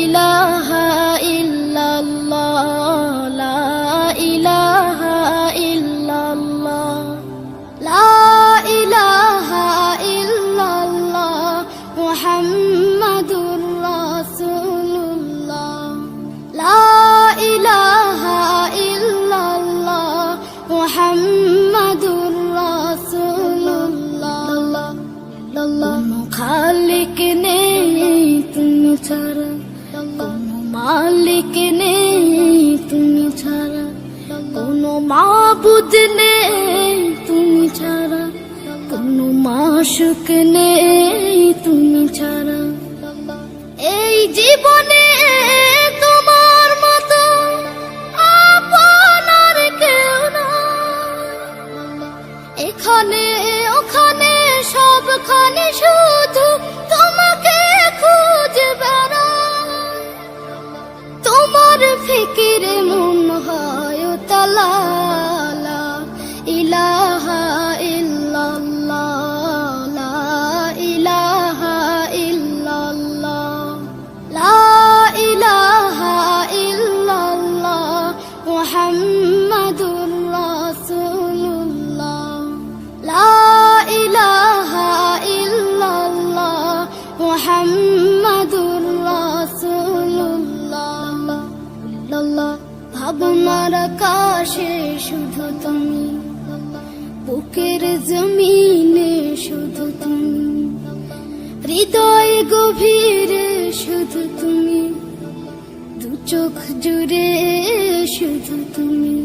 ইলাহা ইল্লাল্লাহ লা ইলাহা ইল্লাল্লাহ লা ইলাহা ইল্লাল্লাহ মুহাম্মাদুর রাসূলুল্লাহ লা ইলাহা ইল্লাল্লাহ মুহাম্মাদুর খালিক নেই তুমি ছাড়া। মালিক নেই, তুমি ছাড়া কোনো মাবুদ নেই, তুমি ছাড়া কোনো মাসুক নেই, তুমি ছাড়া। এই জীবন ফিকিরে মন হয় তালা ইলাহা ইল্লাল্লাহ ইলাহা ইল্লাল্লাহ, লা ইলাহা ইল্লাল্লাহ, মুহাম্মাদুর রাসূলুল্লাহ, লা ইলাহা ইল্লাল্লাহ, মুহাম্মাদুর লাল্লাহ ভাবনার আকাশে শুধু তুমি। বুকের জমিনে শুধু তুমি। হৃদয় গভীরে শুধু তুমি। দু চোখ জুড়ে শুধু তুমি।